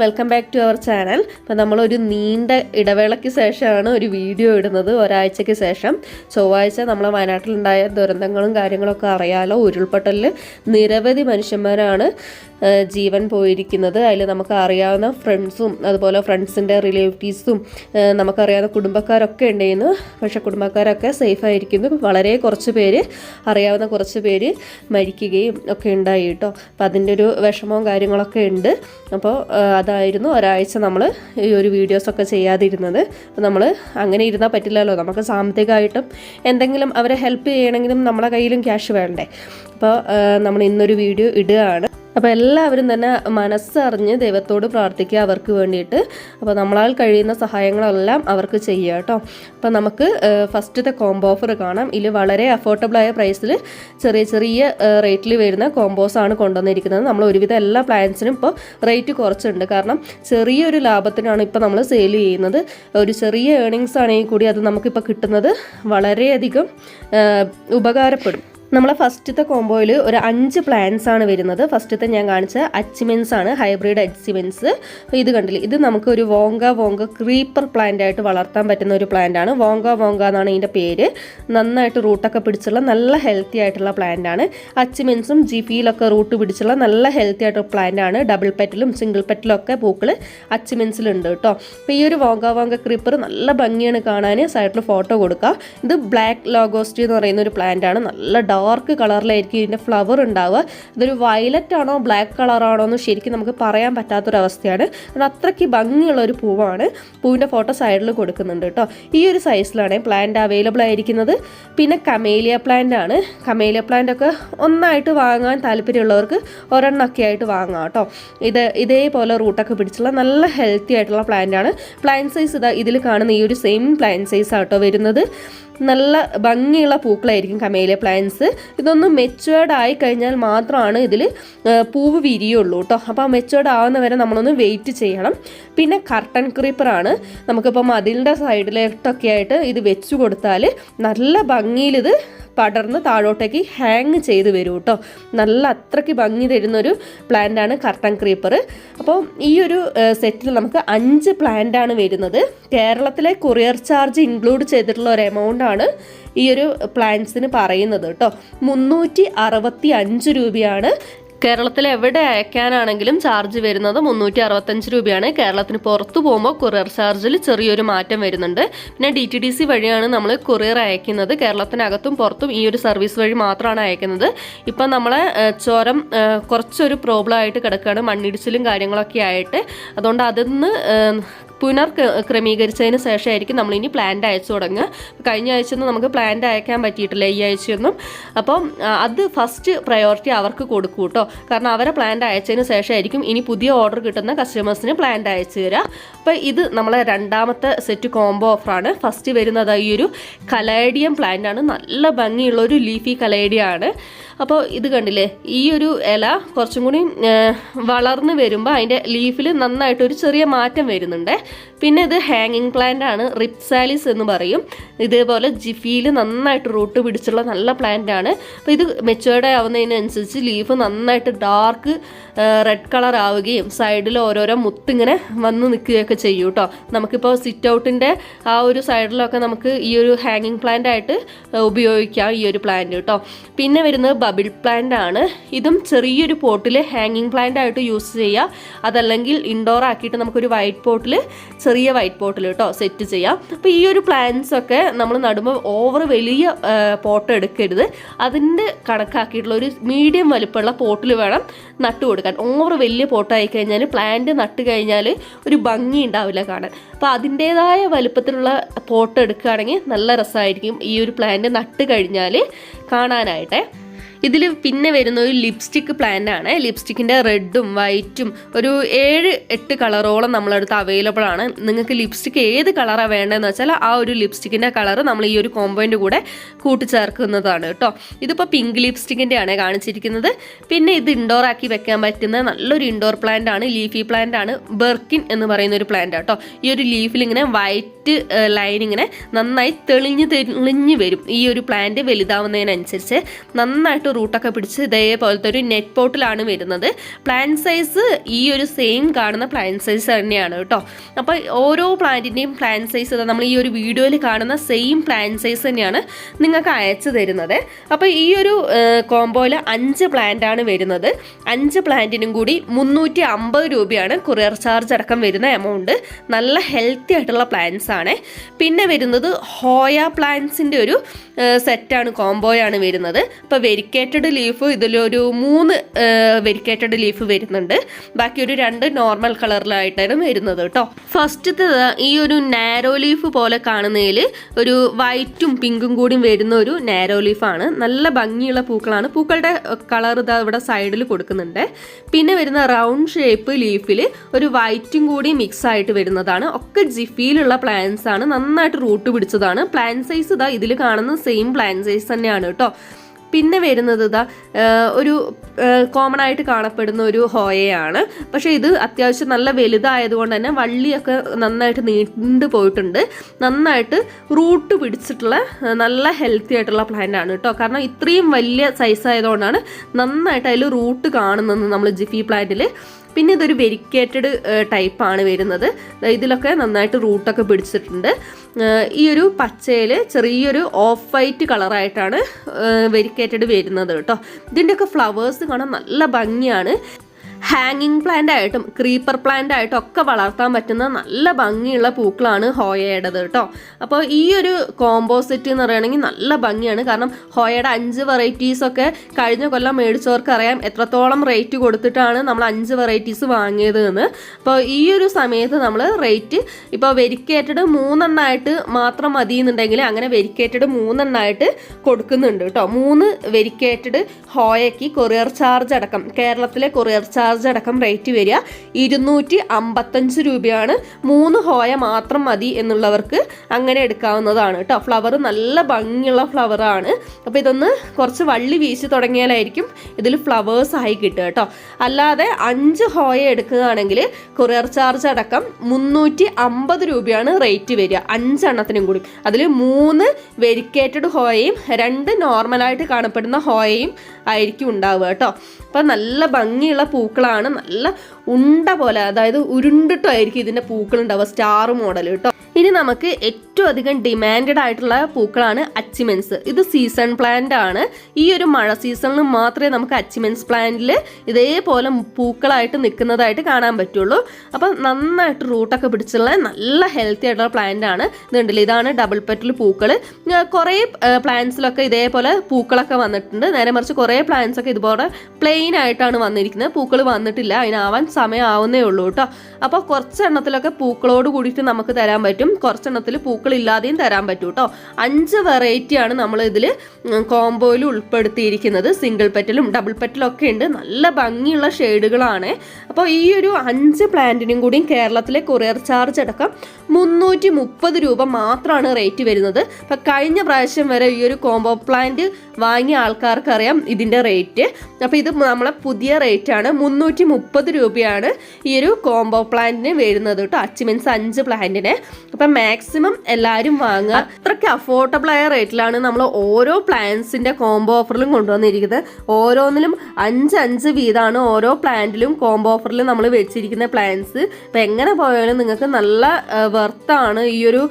Welcome back to our channel അപ്പോൾ നമ്മളൊരു നീണ്ട ഇടവേളയ്ക്ക് ശേഷമാണ് ഒരു വീഡിയോ ഇടുന്നത് ഒരാഴ്ചയ്ക്ക് ശേഷം. ചൊവ്വാഴ്ച നമ്മളെ വയനാട്ടിലുണ്ടായ ദുരന്തങ്ങളും കാര്യങ്ങളൊക്കെ അറിയാലോ. ഉരുൾപൊട്ടലിൽ നിരവധി മനുഷ്യന്മാരാണ് ജീവൻ പോയിരിക്കുന്നത്. അതിൽ നമുക്ക് അറിയാവുന്ന ഫ്രണ്ട്സും അതുപോലെ ഫ്രണ്ട്സിന്റെ റിലേറ്റീവ്സും നമുക്കറിയാവുന്ന കുടുംബക്കാരൊക്കെ ഉണ്ടായിരുന്നു പക്ഷേ കുടുംബക്കാരൊക്കെ സേഫ് ആയിരിക്കുന്നു. വളരെ കുറച്ച് പേര് അറിയാവുന്ന കുറച്ച് പേര് മരിക്കുകയും ഒക്കെ ഉണ്ടായി കേട്ടോ. അപ്പം അതിന്റെ ഒരു വിഷമവും കാര്യങ്ങളൊക്കെ ഉണ്ട്. അപ്പോൾ അതായിരുന്നു ഒരാഴ്ച നമ്മൾ ഈ ഒരു വീഡിയോസൊക്കെ ചെയ്യാതിരുന്നത്. അപ്പോൾ നമ്മൾ അങ്ങനെ ഇരുന്നാൽ പറ്റില്ലല്ലോ. നമുക്ക് സാമ്പത്തികമായിട്ടും എന്തെങ്കിലും അവരെ ഹെൽപ്പ് ചെയ്യണമെങ്കിലും നമ്മളെ കയ്യിലും ക്യാഷ് വേണ്ടേ. അപ്പോൾ നമ്മൾ ഇന്നൊരു വീഡിയോ ഇടുകയാണ്. അപ്പോൾ എല്ലാവരും തന്നെ മനസ്സറിഞ്ഞ് ദൈവത്തോട് പ്രാർത്ഥിക്കുക അവർക്ക് വേണ്ടിയിട്ട്. അപ്പോൾ നമ്മളാൽ കഴിയുന്ന സഹായങ്ങളെല്ലാം അവർക്ക് ചെയ്യുക കേട്ടോ. അപ്പോൾ നമുക്ക് ഫസ്റ്റത്തെ കോംബോ ഓഫർ കാണാം. ഇതിൽ വളരെ അഫോർഡബിളായ പ്രൈസിൽ ചെറിയ ചെറിയ റേറ്റിൽ വരുന്ന കോംബോസ് ആണ് കൊണ്ടുവന്നിരിക്കുന്നത്. നമ്മൾ ഒരുവിധം എല്ലാ പ്ലാൻസിനും ഇപ്പോൾ റേറ്റ് കുറച്ചുണ്ട് കാരണം ചെറിയൊരു ലാഭത്തിനാണ് ഇപ്പോൾ നമ്മൾ സെയിൽ ചെയ്യുന്നത്. ഒരു ചെറിയ ഏണിങ്സ് ആണെങ്കിൽ കൂടി അത് നമുക്കിപ്പോൾ കിട്ടുന്നത് വളരെയധികം ഉപകാരപ്പെടും. നമ്മളെ ഫസ്റ്റത്തെ കോംബോയിൽ ഒരു അഞ്ച് പ്ലാന്റ്സ് ആണ് വരുന്നത്. ഫസ്റ്റത്തെ ഞാൻ കാണിച്ച അച്ചിമെൻസ് ആണ് ഹൈബ്രിഡ് അച്ചിമെൻസ്. ഇത് കണ്ടില്ല? ഇത് നമുക്ക് ഒരു വോങ്ക വോങ്ക ക്രീപ്പർ പ്ലാന്റ് ആയിട്ട് വളർത്താൻ പറ്റുന്ന ഒരു പ്ലാന്റ് ആണ്. വോങ്ക വോങ്ക എന്നാണ് ഇതിന്റെ പേര്. നന്നായിട്ട് റൂട്ടൊക്കെ പിടിച്ചുള്ള നല്ല ഹെൽത്തി ആയിട്ടുള്ള പ്ലാന്റ് ആണ്. അച്ചിമെൻസും ജിഫിയിലൊക്കെ റൂട്ട് പിടിച്ചുള്ള നല്ല ഹെൽത്തി ആയിട്ടുള്ള പ്ലാന്റ് ആണ്. ഡബിൾ പെറ്റിലും സിംഗിൾ പെറ്റിലും ഒക്കെ പൂക്കൾ അച്ചിമെൻസിലുണ്ട് കേട്ടോ. അപ്പോൾ ഈ ഒരു വോങ്ക വോങ്ക ക്രീപ്പർ നല്ല ഭംഗിയാണ് കാണാൻ സൈഡിൽ ഫോട്ടോ കൊടുക്കുക ഇത് ബ്ലാക്ക് ലോഗോസ്റ്റി എന്ന് പറയുന്ന ഒരു പ്ലാന്റ് ആണ്. നല്ല ഡാർക്ക് കളറിലായിരിക്കും ഇതിന്റെ ഫ്ലവർ ഉണ്ടാവുക. ഇതൊരു വയലറ്റ് ആണോ ബ്ലാക്ക് കളറാണോ എന്ന് ശരിക്കും നമുക്ക് പറയാൻ പറ്റാത്തൊരവസ്ഥയാണ്. അത് അത്രയ്ക്ക് ഭംഗിയുള്ള ഒരു പൂവാണ് പൂവിന്റെ ഫോട്ടോ സൈഡിൽ കൊടുക്കുന്നുണ്ട് കേട്ടോ. ഈ ഒരു സൈസിലാണ് പ്ലാന്റ് അവൈലബിൾ ആയിരിക്കുന്നത്. പിന്നെ കമേലിയ പ്ലാന്റ് ആണ്. കമേലിയ പ്ലാന്റ് ഒക്കെ ഒന്നായിട്ട് വാങ്ങാൻ താല്പര്യമുള്ളവർക്ക് ഒരെണ്ണമൊക്കെ ആയിട്ട് വാങ്ങാം കേട്ടോ. ഇത് ഇതേപോലെ റൂട്ടൊക്കെ പിടിച്ചുള്ള നല്ല ഹെൽത്തി ആയിട്ടുള്ള പ്ലാന്റ് ആണ്. പ്ലാന്റ് സൈസ് ഇതാ ഇതിൽ കാണുന്ന ഈ ഒരു സെയിം പ്ലാന്റ് സൈസ് ആട്ടോ വരുന്നത്. നല്ല ഭംഗിയുള്ള പൂക്കളായിരിക്കും കമേലിയ പ്ലാന്റ്സ് ഇതൊന്ന് മെച്ചുവേർഡ് ആയി കഴിഞ്ഞാൽ മാത്രമാണ് ഇതിൽ പൂവ് വിരിയുള്ളൂ കേട്ടോ അപ്പോൾ മെച്ചുവേർഡ് ആവുന്ന വരെ നമ്മളൊന്ന് വെയിറ്റ് ചെയ്യണം. പിന്നെ കർട്ടൻ ക്രീപ്പറാണ് നമുക്കിപ്പോൾ മതിലിന്റെ സൈഡിലോട്ടൊക്കെ ആയിട്ട് ഇത് വെച്ചു കൊടുത്താൽ നല്ല ഭംഗിയിൽ ഇത് പടർന്ന് താഴോട്ടേക്ക് ഹാങ് ചെയ്ത് വരും കേട്ടോ നല്ല അത്രയ്ക്ക് ഭംഗി തരുന്നൊരു പ്ലാന്റാണ് കർട്ടൻ ക്രീപ്പർ. അപ്പോൾ ഈ ഒരു സെറ്റിൽ നമുക്ക് അഞ്ച് പ്ലാന്റാണ് വരുന്നത്. കേരളത്തിലെ കൊറിയർ ചാർജ് ഇൻക്ലൂഡ് ചെയ്തിട്ടുള്ള ഒരു എമൗണ്ട് ആണ് ഈ ഒരു പ്ലാന്റ്സിന് പറയുന്നത് കേട്ടോ മുന്നൂറ്റി അറുപത്തി അഞ്ച് രൂപയാണ് കേരളത്തിൽ എവിടെ അയക്കാനാണെങ്കിലും ചാർജ് വരുന്നത് മുന്നൂറ്റി അറുപത്തഞ്ച് രൂപയാണ്. കേരളത്തിന് പുറത്ത് പോകുമ്പോൾ കൊറിയർ ചാർജിൽ ചെറിയൊരു മാറ്റം വരുന്നുണ്ട്. പിന്നെ ഡി ടി ഡി സി വഴിയാണ് നമ്മൾ കൊറിയർ അയക്കുന്നത്. കേരളത്തിനകത്തും പുറത്തും ഈ ഒരു സർവീസ് വഴി മാത്രമാണ് അയക്കുന്നത്. ഇപ്പം നമ്മളെ ചോരം കുറച്ചൊരു പ്രോബ്ലം ആയിട്ട് കിടക്കുകയാണ് മണ്ണിടിച്ചിലും കാര്യങ്ങളൊക്കെ ആയിട്ട്. അതുകൊണ്ട് അതിൽ ഏഹ്, പുനർ ക്ര- ക്രമീകരിച്ചതിന് ശേഷമായിരിക്കും നമ്മൾ ഇനി പ്ലാന്റ് അയച്ചു തുടങ്ങുക. കഴിഞ്ഞ ആഴ്ച ഒന്നും നമുക്ക് പ്ലാന്റ് അയക്കാൻ പറ്റിയിട്ടില്ല ഈ ആഴ്ചയൊന്നും അപ്പം അത് ഫസ്റ്റ് പ്രയോറിറ്റി അവർക്ക് കൊടുക്കൂ കേട്ടോ കാരണം അവരെ പ്ലാന്റ് അയച്ചതിന് ശേഷമായിരിക്കും ഇനി പുതിയ ഓർഡർ കിട്ടുന്ന കസ്റ്റമേഴ്സിന് പ്ലാന്റ് അയച്ചു തരിക അപ്പോൾ ഇത് നമ്മളെ രണ്ടാമത്തെ സെറ്റ് കോംബോ ഓഫറാണ് ഫസ്റ്റ് വരുന്നത് ഈ ഒരു കലേഡിയം പ്ലാന്റ് ആണ്. നല്ല ഭംഗിയുള്ള ഒരു ലീഫി കലേഡിയാണ് അപ്പോൾ ഇത് കണ്ടില്ലേ? ഈ ഒരു ഇല കുറച്ചും കൂടി വളർന്ന് വരുമ്പോൾ അതിന്റെ ലീഫിൽ നന്നായിട്ടൊരു ചെറിയ മാറ്റം വരുന്നുണ്ട്. പിന്നെ ഇത് ഹാങ്ങിങ് പ്ലാന്റ് ആണ് റിപ്സാലിസ് എന്ന് പറയും. ഇതേപോലെ ജിഫിയിൽ നന്നായിട്ട് റൂട്ട് പിടിച്ചുള്ള നല്ല പ്ലാന്റ് ആണ്. അപ്പോൾ ഇത് മെച്ചുവേർഡ് ആവുന്നതിനനുസരിച്ച് ലീഫ് നന്നായിട്ട് ഡാർക്ക് റെഡ് കളർ ആവുകയും സൈഡിൽ ഓരോരോ മുത്തിങ്ങനെ വന്ന് നിൽക്കുകയൊക്കെ ചെയ്യും കേട്ടോ. നമുക്കിപ്പോൾ സിറ്റ് ഔട്ടിന്റെ ആ ഒരു സൈഡിലൊക്കെ നമുക്ക് ഈ ഒരു ഹാങ്ങിങ് പ്ലാന്റ് ആയിട്ട് ഉപയോഗിക്കാം ഈ ഒരു പ്ലാന്റ് കേട്ടോ. പിന്നെ വരുന്നത് ബബിൾ പ്ലാന്റ് ആണ്. ഇതും ചെറിയൊരു പോട്ടിൽ ഹാങ്ങിങ് പ്ലാന്റ് ആയിട്ട് യൂസ് ചെയ്യുക അതല്ലെങ്കിൽ ഇൻഡോർ ആക്കിയിട്ട് നമുക്കൊരു വൈറ്റ് പോട്ടിൽ ചെറിയ വൈറ്റ് പോട്ടിൽ കേട്ടോ സെറ്റ് ചെയ്യാം. അപ്പോൾ ഈ ഒരു പ്ലാന്റ്സ് ഒക്കെ നമ്മൾ നടുമ്പോൾ ഓവർ വലിയ പോട്ട് എടുക്കരുത്. അതിന്റെ കണക്കാക്കിയിട്ടുള്ള ഒരു മീഡിയം വലുപ്പമുള്ള പോട്ടിൽ വേണം നട്ടു കൊടുക്കാൻ. ഓവർ വലിയ പോട്ടായി കഴിഞ്ഞാൽ പ്ലാന്റ് നട്ട് കഴിഞ്ഞാൽ ഒരു ഭംഗി ഉണ്ടാവില്ല കാണാൻ. അപ്പോൾ അതിന്റേതായ വലുപ്പത്തിലുള്ള പോട്ട് എടുക്കുകയാണെങ്കിൽ നല്ല രസമായിരിക്കും ഈ ഒരു പ്ലാന്റ് നട്ട് കഴിഞ്ഞാൽ കാണാനായിട്ടേ. ഇതിൽ പിന്നെ വരുന്ന ഒരു ലിപ്സ്റ്റിക് പ്ലാന്റ് ആണ്. ലിപ്സ്റ്റിക്കിന്റെ റെഡും വൈറ്റും ഒരു ഏഴ് എട്ട് കളറോളം നമ്മളടുത്ത് അവൈലബിൾ ആണ്. നിങ്ങൾക്ക് ലിപ്സ്റ്റിക് ഏത് കളറാണ് വേണ്ടതെന്ന് വെച്ചാൽ ആ ഒരു ലിപ്സ്റ്റിക്കിന്റെ കളർ നമ്മൾ ഈ ഒരു കോമ്പോയിന്റെ കൂടെ കൂട്ടിച്ചേർക്കുന്നതാണ് കേട്ടോ. ഇതിപ്പോൾ പിങ്ക് ലിപ്സ്റ്റിക്കിന്റെ ആണ് കാണിച്ചിരിക്കുന്നത്. പിന്നെ ഇത് ഇൻഡോർ ആക്കി വെക്കാൻ പറ്റുന്ന നല്ലൊരു ഇൻഡോർ പ്ലാന്റ് ആണ് ലീഫി പ്ലാന്റ് ആണ് ബെർക്കിൻ എന്ന് പറയുന്ന ഒരു പ്ലാന്റ് കേട്ടോ. ഈ ഒരു ലീഫിൽ ഇങ്ങനെ വൈറ്റ് ലൈൻ ഇങ്ങനെ നന്നായി തെളിഞ്ഞ് തെളിഞ്ഞ് വരും. ഈ ഒരു പ്ലാന്റ് വലുതാവുന്നതിനനുസരിച്ച് നന്നായിട്ട് നന്നായിട്ട് റൂട്ടൊക്കെ പിടിച്ച് ഇതേപോലത്തെ ഒരു നെറ്റ് പോട്ടിലാണ് വരുന്നത്. പ്ലാൻ സൈസ് ഈ ഒരു സെയിം കാണുന്ന പ്ലാൻ സൈസ് തന്നെയാണ് കേട്ടോ. അപ്പോൾ ഓരോ പ്ലാന്റിന്റെയും പ്ലാൻ സൈസ് നമ്മൾ ഈ ഒരു വീഡിയോയിൽ കാണുന്ന സെയിം പ്ലാൻ സൈസ് തന്നെയാണ് നിങ്ങൾക്ക് അയച്ചു തരുന്നത്. അപ്പോൾ ഈ ഒരു കോംബോയിൽ അഞ്ച് പ്ലാന്റാണ് വരുന്നത്. അഞ്ച് പ്ലാന്റിനും കൂടി മുന്നൂറ്റി അമ്പത് രൂപയാണ് കൊറിയർ ചാർജ് അടക്കം വരുന്ന എമൗണ്ട് നല്ല ഹെൽത്തി ആയിട്ടുള്ള പ്ലാന്റ്സ് ആണ്. പിന്നെ വരുന്നത് ഹോയ പ്ലാന്റ്സിന്റെ ഒരു സെറ്റാണ് കോംബോയാണ് വരുന്നത്. അപ്പോൾ വെരിക്കേറ്റഡ് ലീഫ് ഇതിലൊരു മൂന്ന് വെരിക്കേറ്റഡ് ലീഫ് വരുന്നുണ്ട്. ബാക്കി ഒരു രണ്ട് നോർമൽ കളറിലായിട്ടാണ് വരുന്നത് കേട്ടോ ഫസ്റ്റത്തെ ഈ ഒരു നാരോ ലീഫ് പോലെ കാണുന്നതിൽ ഒരു വൈറ്റും പിങ്കും കൂടിയും വരുന്ന ഒരു നാരോ ലീഫാണ്. നല്ല ഭംഗിയുള്ള പൂക്കളാണ്. പൂക്കളുടെ കളർ ഇതാ ഇവിടെ സൈഡിൽ കൊടുക്കുന്നുണ്ട്. പിന്നെ വരുന്ന റൗണ്ട് ഷേപ്പ് ലീഫിൽ ഒരു വൈറ്റും കൂടി മിക്സ് ആയിട്ട് വരുന്നതാണ്. ഒക്കെ ജിഫിയിലുള്ള പ്ലാന്റ്സ് ആണ്. നന്നായിട്ട് റൂട്ട് പിടിച്ചതാണ്. പ്ലാൻ സൈസ് ഇതാ ഇതിൽ കാണുന്ന സെയിം പ്ലാൻ സൈസ് തന്നെയാണ് കേട്ടോ പിന്നെ വരുന്നത് ഇതാ ഒരു കോമൺ ആയിട്ട് കാണപ്പെടുന്ന ഒരു ഹോയയാണ്. പക്ഷേ ഇത് അത്യാവശ്യം നല്ല വലുതായതുകൊണ്ട് തന്നെ വള്ളിയൊക്കെ നന്നായിട്ട് നീണ്ടു പോയിട്ടുണ്ട്. നന്നായിട്ട് റൂട്ട് പിടിച്ചിട്ടുള്ള നല്ല ഹെൽത്തി ആയിട്ടുള്ള പ്ലാന്റ് ആണ് കേട്ടോ. കാരണം ഇത്രയും വലിയ സൈസ് ആയതുകൊണ്ടാണ് നന്നായിട്ട് അതിൽ റൂട്ട് കാണുന്നത് നമ്മൾ ജിഫി പ്ലാന്റിൽ പിന്നെ ഇതൊരു വെരിക്കേറ്റഡ് ടൈപ്പാണ് വരുന്നത്. ഇതിലൊക്കെ നന്നായിട്ട് റൂട്ടൊക്കെ പിടിച്ചിട്ടുണ്ട്. ഈ ഒരു പച്ചയിൽ ചെറിയൊരു ഓഫ് വൈറ്റ് കളറായിട്ടാണ് വെരിക്കേറ്റഡ് വരുന്നത് കേട്ടോ. ഇതിന്റെയൊക്കെ ഫ്ലവേഴ്സ് കാണാൻ നല്ല ഭംഗിയാണ്. ഹാങ്ങിങ് പ്ലാന്റ് ആയിട്ടും ക്രീപ്പർ പ്ലാന്റ് ആയിട്ടും ഒക്കെ വളർത്താൻ പറ്റുന്ന നല്ല ഭംഗിയുള്ള പൂക്കളാണ് ഹോയയുടേത് കേട്ടോ. അപ്പോൾ ഈ ഒരു കോമ്പോസിറ്റ് എന്ന് പറയുകയാണെങ്കിൽ നല്ല ഭംഗിയാണ്. കാരണം ഹോയയുടെ അഞ്ച് വെറൈറ്റീസ് ഒക്കെ കഴിഞ്ഞ കൊല്ലം മേടിച്ചവർക്ക് അറിയാം എത്രത്തോളം റേറ്റ് കൊടുത്തിട്ടാണ് നമ്മൾ അഞ്ച് വെറൈറ്റീസ് വാങ്ങിയത് എന്ന് അപ്പോൾ ഈ ഒരു സമയത്ത് നമ്മൾ റേറ്റ് ഇപ്പോൾ വെരിക്കേറ്റഡ് മൂന്നെണ്ണമായിട്ട് മാത്രം മതി എന്നുണ്ടെങ്കിൽ അങ്ങനെ വെരിക്കേറ്റഡ് മൂന്നെണ്ണമായിട്ട് കൊടുക്കുന്നുണ്ട് കേട്ടോ. മൂന്ന് വെരിക്കേറ്റഡ് ഹോയയ്ക്ക് കൊറിയർ ചാർജ് അടക്കം കേരളത്തിലെ കൊറിയർ ചാർജ് ചാർജ് അടക്കം റേറ്റ് വരിക ഇരുന്നൂറ്റി അമ്പത്തഞ്ച് രൂപയാണ്. മൂന്ന് ഹോയ മാത്രം മതി എന്നുള്ളവർക്ക് അങ്ങനെ എടുക്കാവുന്നതാണ് കേട്ടോ. ഫ്ലവർ നല്ല ഭംഗിയുള്ള ഫ്ലവറാണ് അപ്പോൾ ഇതൊന്ന് കുറച്ച് വള്ളി വീശി തുടങ്ങിയാലായിരിക്കും ഇതിൽ ഫ്ലവേഴ്സ് ആയി കിട്ടുക കേട്ടോ. അല്ലാതെ അഞ്ച് ഹോയ എടുക്കുകയാണെങ്കിൽ കൊറിയർ ചാർജ് അടക്കം മുന്നൂറ്റി അമ്പത് രൂപയാണ് റേറ്റ് വരിക. അഞ്ചെണ്ണത്തിനും കൂടി. അതിൽ മൂന്ന് വെരിക്കേറ്റഡ് ഹോയയും രണ്ട് നോർമലായിട്ട് കാണപ്പെടുന്ന ഹോയയും ആയിരിക്കും ഉണ്ടാവുക കേട്ടോ. അപ്പം നല്ല ഭംഗിയുള്ള പൂക്കളാണ്. നല്ല ഉണ്ട പോലെ അതായത് ഉരുണ്ടിട്ടായിരിക്കും ഇതിന്റെ പൂക്കൾ ഉണ്ടാവുക സ്റ്റാർ മോഡൽ കേട്ടോ ഇനി നമുക്ക് ഏറ്റവും അധികം ഡിമാൻഡഡ് ആയിട്ടുള്ള പൂക്കളാണ് അച്ചിമെൻസ്. ഇത് സീസൺ പ്ലാന്റ് ആണ്. ഈ ഒരു മഴ സീസണിൽ മാത്രമേ നമുക്ക് അച്ചിമെൻസ് പ്ലാന്റിൽ ഇതേപോലെ പൂക്കളായിട്ട് നിൽക്കുന്നതായിട്ട് കാണാൻ പറ്റുള്ളൂ. അപ്പം നന്നായിട്ട് റൂട്ടൊക്കെ പിടിച്ചുള്ള നല്ല ഹെൽത്തി ആയിട്ടുള്ള പ്ലാന്റ് ആണ്. ഇതുണ്ടല്ലോ ഇതാണ് ഡബിൾ പെറ്റൽ പൂക്കൾ കുറേ പ്ലാന്റ്സിലൊക്കെ ഇതേപോലെ പൂക്കളൊക്കെ വന്നിട്ടുണ്ട്. നേരെ മറിച്ച് കുറേ പ്ലാന്റ്സ് ഒക്കെ ഇതുപോലെ പ്ലെയിൻ ആയിട്ടാണ് വന്നിരിക്കുന്നത്. പൂക്കൾ വന്നിട്ടില്ല. അതിനാവാൻ സമയമാവുന്നേ ഉള്ളൂ കേട്ടോ അപ്പോൾ കുറച്ചെണ്ണത്തിലൊക്കെ പൂക്കളോട് കൂടിയിട്ട് നമുക്ക് തരാൻ പറ്റും. കുറച്ചെണ്ണത്തിൽ പൂക്കളില്ലാതെയും തരാൻ പറ്റും കേട്ടോ അഞ്ച് വെറൈറ്റിയാണ് നമ്മൾ ഇതിൽ കോംബോയിൽ ഉൾപ്പെടുത്തിയിരിക്കുന്നത്. സിംഗിൾ പെറ്റലും ഡബിൾ പെറ്റലും ഒക്കെ ഉണ്ട്. നല്ല ഭംഗിയുള്ള ഷെയ്ഡുകളാണ് അപ്പോൾ ഈ ഒരു അഞ്ച് പ്ലാന്റിനും കൂടിയും കേരളത്തിലെ കൊറിയർ ചാർജ് അടക്കം മുന്നൂറ്റി മുപ്പത് രൂപ മാത്രമാണ് റേറ്റ് വരുന്നത്. അപ്പം കഴിഞ്ഞ പ്രാവശ്യം വരെ ഈ ഒരു കോംബോ പ്ലാന്റ് വാങ്ങിയ ആൾക്കാർക്ക് അറിയാം ഇതിന്റെ റേറ്റ്. അപ്പോൾ ഇത് നമ്മളെ പുതിയ റേറ്റ് ആണ് മുന്നൂറ്റി മുപ്പത് രൂപയാണ് ഈ ഒരു കോംബോ പ്ലാന്റിന് വരുന്നത് കേട്ടോ. അച്ചിമെൻസ് അഞ്ച് പ്ലാന്റിന് അപ്പം മാക്സിമം എല്ലാവരും വാങ്ങുക. അത്രയ്ക്ക് അഫോർഡബിൾ ആയ റേറ്റിലാണ് നമ്മൾ ഓരോ പ്ലാന്റ്സിന്റെ കോംബോ ഓഫറിലും കൊണ്ടുവന്നിരിക്കുന്നത്. ഓരോന്നിലും അഞ്ച് അഞ്ച് വീതമാണ് ഓരോ പ്ലാന്റിലും കോംബോ ഓഫറിൽ നമ്മൾ വെച്ചിരിക്കുന്ന പ്ലാന്റ്സ് അപ്പം എങ്ങനെ പോയാലും നിങ്ങൾക്ക് നല്ല വെർത്താണ് ഈ ഒരു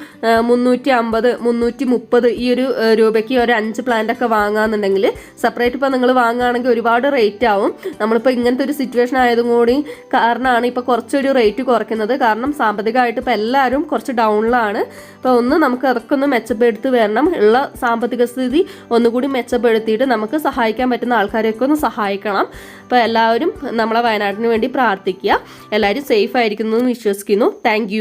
മുന്നൂറ്റി അമ്പത് മുന്നൂറ്റി മുപ്പത് ഈ ഒരു രൂപയ്ക്ക് ഒരു അഞ്ച് പ്ലാന്റ് ഒക്കെ വാങ്ങാന്നുണ്ടെങ്കിൽ സെപ്പറേറ്റ് ഇപ്പോൾ നിങ്ങൾ വാങ്ങുകയാണെങ്കിൽ ഒരുപാട് റേറ്റ് ആവും. നമ്മളിപ്പോൾ ഇങ്ങനത്തെ ഒരു സിറ്റുവേഷൻ ആയതും കൂടി കാരണമാണ് ഇപ്പോൾ കുറച്ചൊരു റേറ്റ് കുറയ്ക്കുന്നത്. കാരണം സാമ്പത്തികമായിട്ട് ഇപ്പോൾ എല്ലാവരും കുറച്ച് ഡൗണിലാണ് അപ്പോൾ ഒന്ന് നമുക്ക് അതൊക്കെ ഒന്ന് മെച്ചപ്പെടുത്തി വരണം. ഉള്ള സാമ്പത്തിക സ്ഥിതി ഒന്നുകൂടി മെച്ചപ്പെടുത്തിയിട്ട് നമുക്ക് സഹായിക്കാൻ പറ്റുന്ന ആൾക്കാരെയൊക്കെ ഒന്ന് സഹായിക്കണം. അപ്പോൾ എല്ലാവരും നമ്മളെ വയനാട്ടിന് വേണ്ടി പ്രാർത്ഥിക്കുക. എല്ലാവരും സേഫ് ആയിരിക്കുന്നു എന്ന് വിശ്വസിക്കുന്നു. താങ്ക്